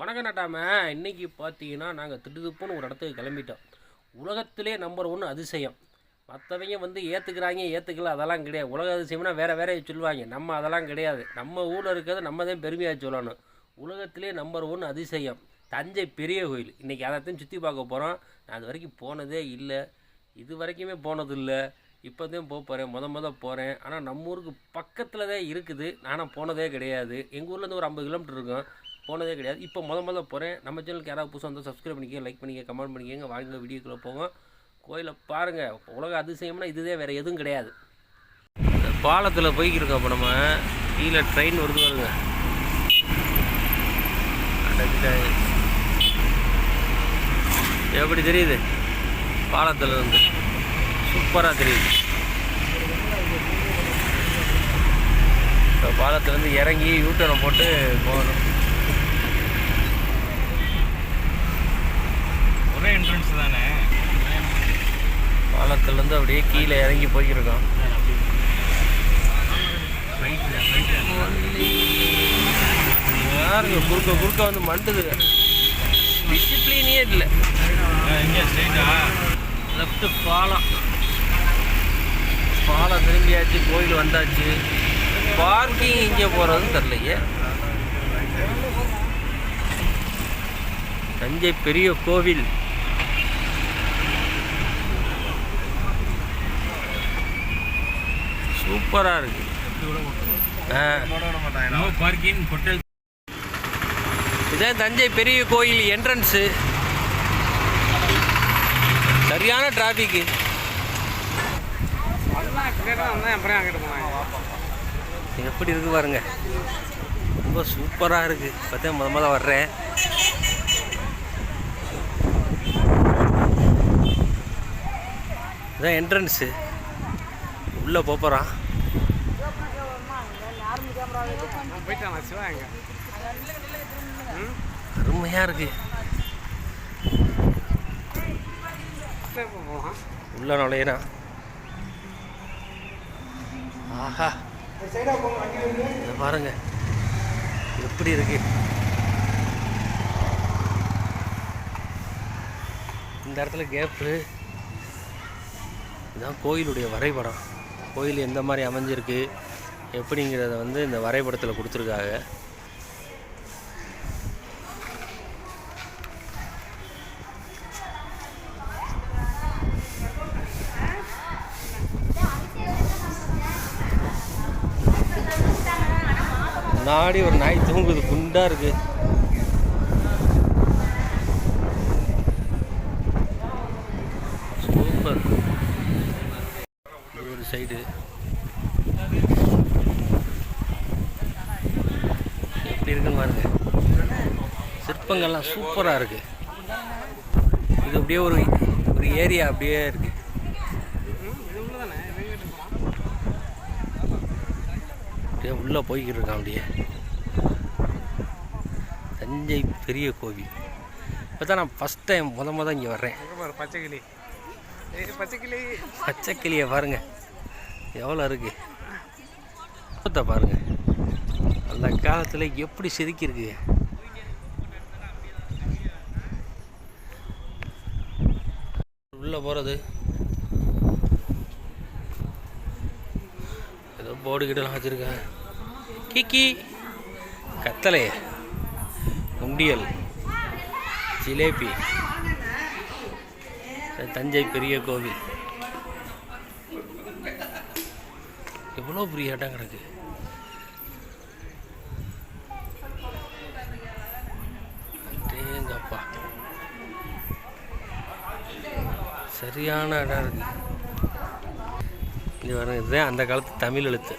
வணக்கம் நட்டாம இன்னைக்கு பார்த்தீங்கன்னா நாங்கள் திடுதுப்புன்னு ஒரு இடத்துக்கு கிளம்பிட்டோம். உலகத்திலே நம்பர் ஒன்று அதிசயம். மற்றவங்க வந்து ஏற்றுக்கிறாங்க ஏற்றுக்கல அதெல்லாம் கிடையாது. உலக அதிசயம்னா வேறு வேற சொல்லுவாங்க. நம்ம அதெல்லாம் கிடையாது. நம்ம ஊரில் இருக்கிறத நம்ம தான் பெருமையாக சொல்லணும். உலகத்திலே நம்பர் ஒன் அதிசயம். தஞ்சை பெரிய கோயில். இன்றைக்கி அதைத்தையும் சுற்றி பார்க்க போகிறோம் நான் அது வரைக்கும் போனதே இல்லை. இது வரைக்குமே போனதில்லை இப்போ தான் போக போகிறேன் முத முத போகிறேன் ஆனால் நம்ம ஊருக்கு பக்கத்தில் தான் இருக்குது. நானும் போனதே கிடையாது. எங்கள் ஊர்லேருந்து ஒரு ஐம்பது கிலோமீட்டர் இருக்கும். போனதே கிடையாது. இப்போ முத முதல்ல போகிறேன் நம்ம சேனலுக்கு யாராவது புதுசாக வந்து சப்ஸ்கிரைப் பண்ணிக்கோங்க லைக் பண்ணிக்க கமெண்ட் பண்ணிக்கங்க. வாங்க வீடியோக்குள்ளே போவோம் கோயிலை பாருங்கள் உலக அதிசயம்னா இதுதே வேறு எதுவும் கிடையாது. பாலத்தில் போய்க்கிருக்கோம் அப்போ நம்ம. கீழே ட்ரெயின் வருது வருங்க எப்படி தெரியுது? பாலத்தில் இருந்து. சூப்பராக தெரியுது. இப்போ பாலத்துலேருந்து இறங்கி யூட்டனை போட்டு போகணும். ஒரே என்ட்ரன்ஸ் தானே? பாலத்துலேருந்து அப்படியே கீழே இறங்கி போய்க்கிருக்கோம் யாருங்க? குறுக்க குறுக்க வந்து மண்டுது. டிசிப்ளினே இல்லை. இங்கே ஸ்ட்ரைட்டா லெஃப்ட் பாலம். பாலம் திரும்பியாச்சு கோயில் வந்தாச்சு. பார்க்கிங் இங்கே போகிறதுன்னு தெரிலையே தஞ்சை பெரிய கோவில். சூப்பராக இருக்கு. இதான் தஞ்சை பெரிய கோயில் என்ட்ரன்ஸு சரியான டிராஃபிக்கு எப்படி இருக்கு பாருங்க. ரொம்ப சூப்பராக இருக்கு. பார்த்தா முத முத வர்றேன். இதான் என்ட்ரன்ஸு உள்ளே போகிறான். அருமையாக இருக்கு. உள்ள நுழையினா. ஆஹா. பாருங்க. எப்படி இருக்கு? இந்த இடத்துல கேப்பு இதுதான் கோயிலுடைய வரைபடம். கோயில் எந்த மாதிரி அமைஞ்சிருக்கு எப்படிங்கிறத வந்து இந்த வரைபடத்தில் கொடுத்துருக்காங்க. முன்னாடி ஒரு நாய் தூங்குது குண்டாக இருக்கு சூப்பர் இது ஒரு சைடு எப்படி இருக்குன்னு பாருங்க. சிற்பங்கள்லாம் சூப்பராக இருக்கு. இது அப்படியே ஒரு ஒரு ஏரியா அப்படியே இருக்கு. இது உள்ள தானே அப்படியே உள்ளே போய்கிட்டு இருக்கான் அப்படியே. தஞ்சை பெரிய கோவில். இப்போ தான் நான் ஃபஸ்ட் டைம் முத முத இங்கே வர்றேன். பச்சைக்கிளி. பச்சைக்கிளி. பச்சை கிளியை பாருங்க. எவ்வளோ இருக்குது பூத்தை பாருங்க. அந்த காலத்தில் எப்படி செதுக்கியிருக்கு? உள்ளே போகிறது ஏதோ போர்டு கிட்டலாம் வச்சுருக்கேன். கிக்கி கத்தலை. உண்டியல். ஜிலேபி. தஞ்சை பெரிய கோவில். எவ்வளோ பெரிய இடம் கிடக்கு அடேங்கப்பா சரியான இடம் இருக்கு. இது பாருங்க இதுதான் அந்த காலத்து தமிழ் எழுத்து.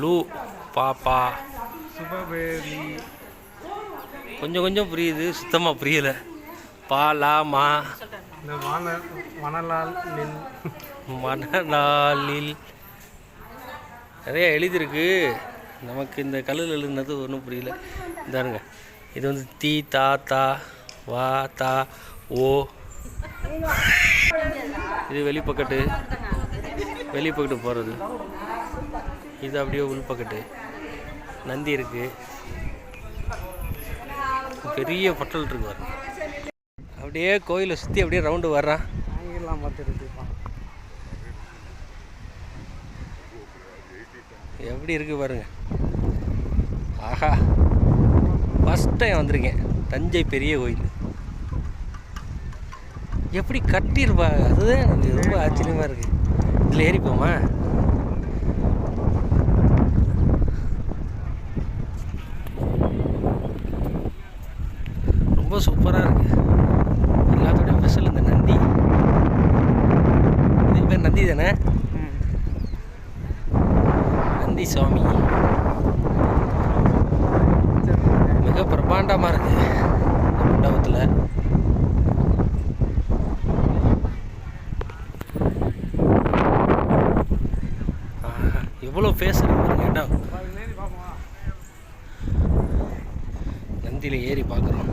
லூ பாப்பா சுபவேலி கொஞ்சம் கொஞ்சம் புரியுது சுத்தமாக புரியலை. பா லா மா. இந்த வான வனலால் நில். மணநாளில் நிறைய எழுதியிருக்கு. நமக்கு இந்த கல்லில் எழுதுனது ஒன்றும் புரியல. இதாருங்க இது வந்து தீ தா தா வா தா ஓ. இது வெளிப்பக்கட்டு. வெளிப்பக்கட்டு போகிறது இது அப்படியே உள்பக்கட்டு. நந்தி இருக்குது பெரிய பட்டல் இருக்கு பாருங்க. அப்படியே கோயிலை சுற்றி அப்படியே ரவுண்டு வர்றான் அங்கெல்லாம் பார்த்துட்டு இருப்பான் எப்படி இருக்குது பாருங்கள் ஆஹா. ஃபஸ்ட் டைம் வந்திருக்கேன். தஞ்சை பெரிய கோயில். எப்படி கட்டியிருப்பாங்க அதுதான் எனக்கு ரொம்ப ஆச்சரியமாக இருக்குது இதில் ஏறிப்போமா போமா ரொம்ப சூப்பராக இருக்கு எல்லாத்தோட ஸ்பெஷல் இந்த நந்தி இது பேர் நந்தி தானே நந்தி சுவாமி மிக பிரம்மாண்டமாக இருக்கு இந்த மண்டபத்தில் ஆஹா, எவ்வளோ ஃபேஸ் இருக்கு பாருங்க நந்தியில் ஏறி பார்க்குறோம்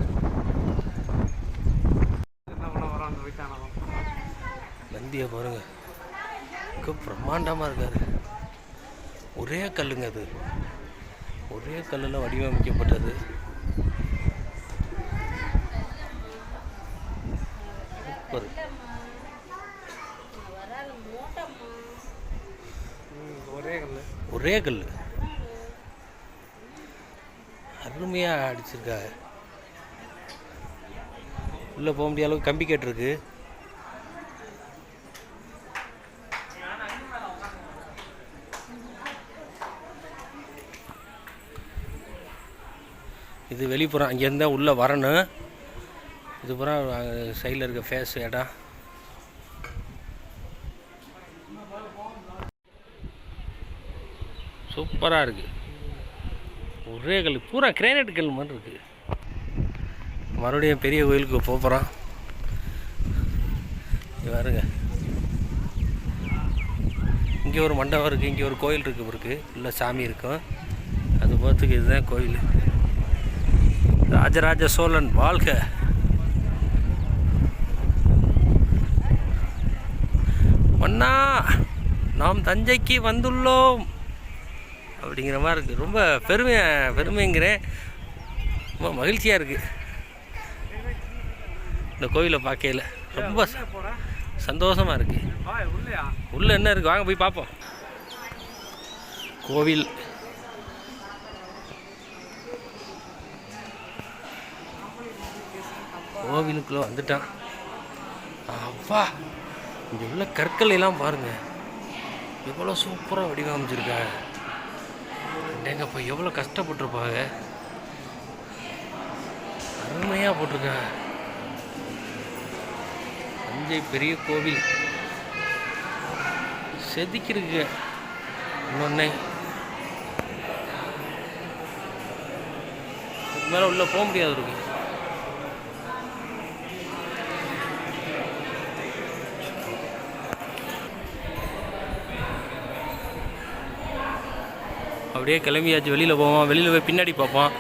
என்ன நந்தியை பாருங்க. பிரம்மாண்டமாக இருக்காரு. ஒரே கல்லுங்க அது. ஒரே கல்லில் வடிவமைக்கப்பட்டது. சூப்பர். ஒரே கல் ஒரே அருமையாக அடிச்சிருக்காங்க உள்ளே போக முடியாத அளவுக்கு கம்பி கேட்டிருக்கு. இது வெளிப்புறம் அங்கேருந்து தான் உள்ளே வரணும். இது புறம் சைடில் இருக்க ஃபேஸ் இடம். சூப்பராக இருக்குது ஒரே கல் பூரா கிரானைட் கல் மாதிரி இருக்குது மறுபடியும் பெரிய கோயிலுக்கு போக போகிறோம் பாருங்க. இங்கே ஒரு மண்டபம் இருக்குது இங்கே ஒரு கோயில் இருக்குது இருக்குது இல்லை சாமி இருக்கும். அது போகிறதுக்கு இதுதான் கோயில். ராஜராஜ சோழன் வாழ்க. மன்னா நாம் தஞ்சைக்கு வந்துள்ளோம். அப்படிங்கிற மாதிரி இருக்குது ரொம்ப பெருமை பெருமைங்கிறேன். ரொம்ப மகிழ்ச்சியாக இருக்குது இந்த கோவிலை பார்க்கையில் ரொம்ப சந்தோஷமாக இருக்குது உள்ளே என்ன இருக்குது வாங்க போய் பார்ப்போம். கோவில். கோவிலுக்குள்ளே வந்துட்டான். அப்பா இங்கே உள்ள கற்கள் எல்லாம் பாருங்கள் எவ்வளோ சூப்பராக வடிவமைச்சிருக்காங்க. எங்கப்பா எவ்வளோ கஷ்டப்பட்டிருப்பாங்க? அருமையாக போட்டிருக்காங்க தஞ்சை பெரிய கோவில். செதுக்கிருக்கு இன்னொன்னே. இதுக்கு மேலே உள்ளே போக முடியாது இருக்கு அப்படியே கிளம்பியாச்சு. வெளியில் போவோம். வெளியில் போய் பின்னாடி பார்ப்போம்.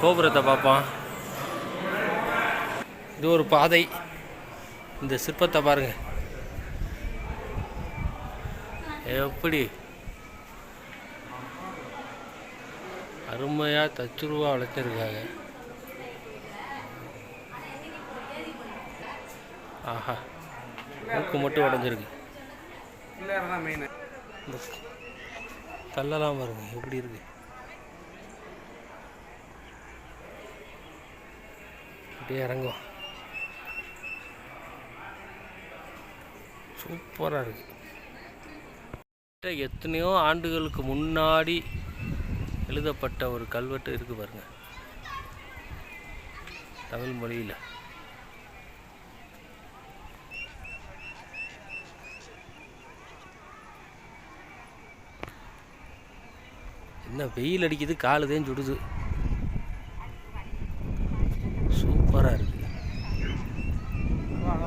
கோபுரத்தை பார்ப்போம். இது ஒரு பாதை. இந்த சிற்பத்தை பாருங்க. எப்படி? அருமையாக தச்சுருவா வளர்த்துருக்காங்க. ஆஹா. மூக்கு மட்டும் உடஞ்சிருக்கு. இந்த தள்ளலாம் பாருங்க எப்படி இருக்கு? அப்படியே இறங்கும் சூப்பராக இருக்கு. கிட்ட எத்தனையோ ஆண்டுகளுக்கு முன்னாடி எழுதப்பட்ட ஒரு கல்வெட்டு இருக்கு பாருங்க. தமிழ் மொழியில். என்ன வெயில் அடிக்குது காலுதேன் சுடுது சூப்பராக இருக்கு. வா அதை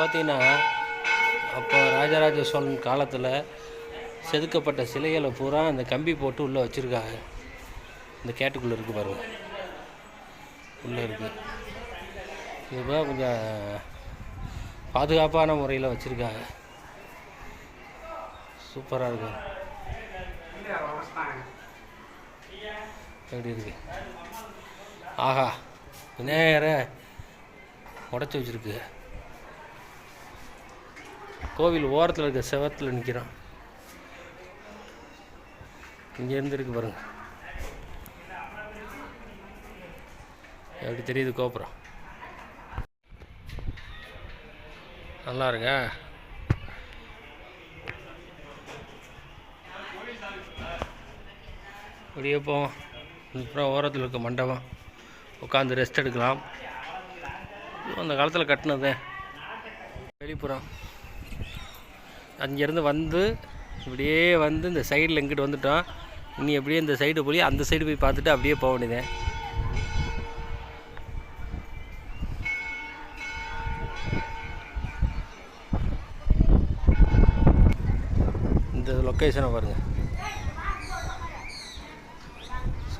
பார்த்தீங்கன்னா அப்போ ராஜராஜ சோழன் காலத்தில் செதுக்கப்பட்ட சிலைகளை பூரா அந்த கம்பி போட்டு உள்ளே வச்சுருக்காங்க. இந்த கேட்டுக்குள்ளே இருக்குது பாருங்கள் உள்ளே இருக்குது இதுதான் கொஞ்சம் பாதுகாப்பான முறையில் வச்சுருக்காங்க. சூப்பராக இருக்கும் எப்படி இருக்கு? ஆஹா விநாயகரை உடச்சி வச்சிருக்கு. கோவில் ஓரத்தில் இருக்க செவத்தில் நிற்கிறான் இங்கேருந்து இருக்கு பாருங்க. எப்படி தெரியுது கோபுரம்? நல்லா இருக்கா? அப்படியே போவோம். அப்புறம் ஓரத்தில் இருக்க மண்டபம். உட்காந்து ரெஸ்ட் எடுக்கலாம். அந்த காலத்தில் கட்டினது. வெளிப்புறம். அங்கேருந்து வந்து இப்படியே வந்து இந்த சைடில் இங்கிட்டு வந்துட்டோம். இனி எப்படியே இந்த சைடு போய் அந்த சைடு போய் பார்த்துட்டு அப்படியே போக வேண்டியதேன் இந்த லொக்கேஷனை பாருங்கள்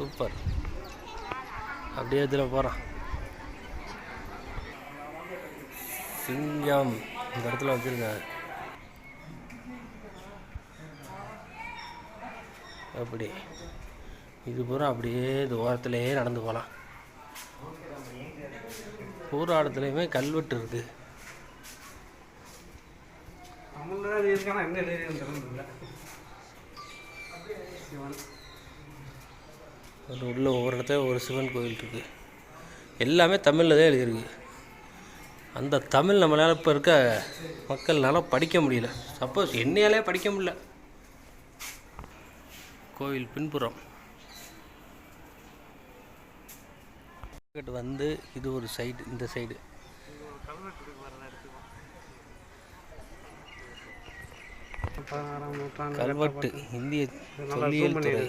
சூப்பர். அப்படியே இதில் போகிறான் சிங்கம். இந்த இடத்துல வச்சுருக்காங்க அப்படி. இது பூரா அப்படியே இது ஓரத்துலேயே நடந்து போகலாம் பூரா இடத்துலையுமே கல்வெட்டு இருக்குது தமிழ்ல இருக்கானா என்ன எழுதின்னு தெரியல சிவன் அது உள்ள ஒவ்வொரு இடத்துல ஒரு சிவன் கோயில் இருக்குது எல்லாமே தமிழில் தான் எழுதியிருக்கு. அந்த தமிழ் நம்மளால் இப்போ இருக்க மக்கள்னால படிக்க முடியல. சப்போஸ் என்னையாலே படிக்க முடியல. கோவில் பின்புறம். வந்து இது ஒரு சைடு இந்த சைடு கல்வெட்டு இந்திய தொல்லியல் துறை.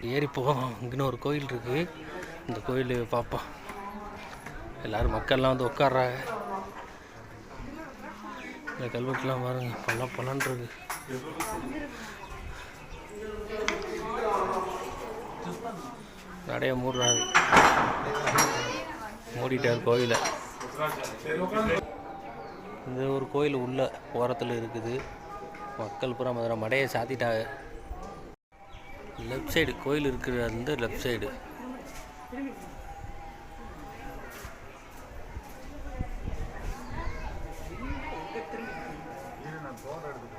ஏறி போவோம். இங்கன்னு ஒரு கோயில் இருக்குது இந்த கோயில் பார்ப்போம் எல்லாரும் மக்கள்லாம் வந்து உட்காடுறாங்க இந்த கல்வெட்டுலாம் பாருங்க. பல பல்லன் இருக்கு நடைய மூடுறாரு. மூடிட்டார் கோயிலை. இந்த ஒரு கோயில் உள்ள ஓரத்தில் இருக்குது. மக்கள் பூரா மதுரை மடையை சாத்திட்டாங்க. லெஃப்ட் சைடு கோயில் இருக்கிற வந்து லெஃப்ட் சைடு.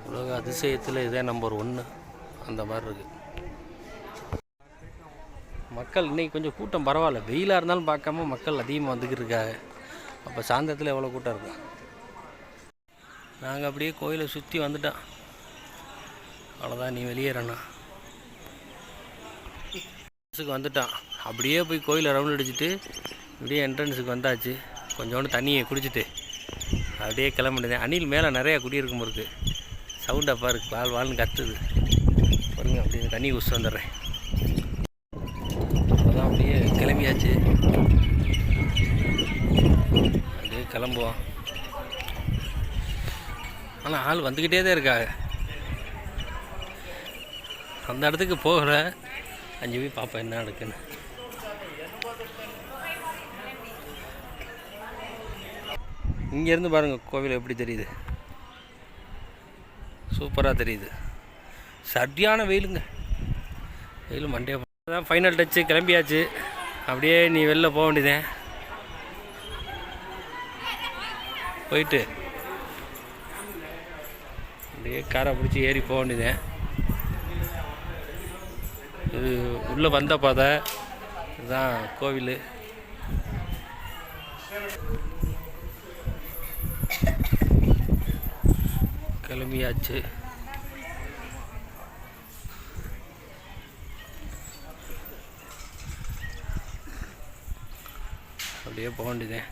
உலக அதிசயத்தில் இதே நம்பர் ஒன்று அந்த மாதிரி இருக்கு. மக்கள் இன்னைக்கு கொஞ்சம் கூட்டம் பரவாயில்ல. வெயிலாக இருந்தாலும் பார்க்காம மக்கள் அதிகமாக வந்துக்கிட்டு இருக்காங்க. அப்போ சாயந்தரத்தில் எவ்வளோ கூட்டம் இருக்கும் நாங்கள் அப்படியே கோயிலை சுற்றி வந்துட்டோம். அவ்வளோதான் நீ வெளியேறண்ணா என்ட்ரன்ஸுக்கு வந்துட்டான். அப்படியே போய் கோயிலை ரவுண்ட் அடிச்சுட்டு இப்படியே என்ட்ரன்ஸுக்கு வந்தாச்சு. கொஞ்சோண்டு தண்ணியை குடிச்சிட்டு அப்படியே கிளம்பிட்டேன் அணில் மேலே நிறையா குடியிருக்கும் இருக்கு. சவுண்ட் அப்பா இருக்கு வாழ் வாழ்னு கத்துது. பாருங்க அப்படியே தண்ணி குடிச்சு வந்துடுறேன். அதான் அப்படியே கிளம்பியாச்சு. அப்படியே கிளம்புவோம். ஆனால் ஆள் வந்துக்கிட்டே தான் இருக்கா அந்த இடத்துக்கு போகல. அஞ்சு போய் பார்ப்பேன் என்ன நடக்குன்னு. இங்கேருந்து பாருங்கள் கோவில் எப்படி தெரியுது? சூப்பராக தெரியுது. சரியான வெயிலுங்க. வெயில் மண்டே தான் ஃபைனல் டச்சு கிளம்பியாச்சு. அப்படியே நீ வெளில போக வேண்டியதேன் போயிட்டு. அப்படியே காரை பிடிச்சி ஏறி போக வேண்டியதேன் இது உள்ளே வந்த பாதை. இதுதான் கோவில். கிளம்பியாச்சு. அப்படியே போக வேண்டியதேன்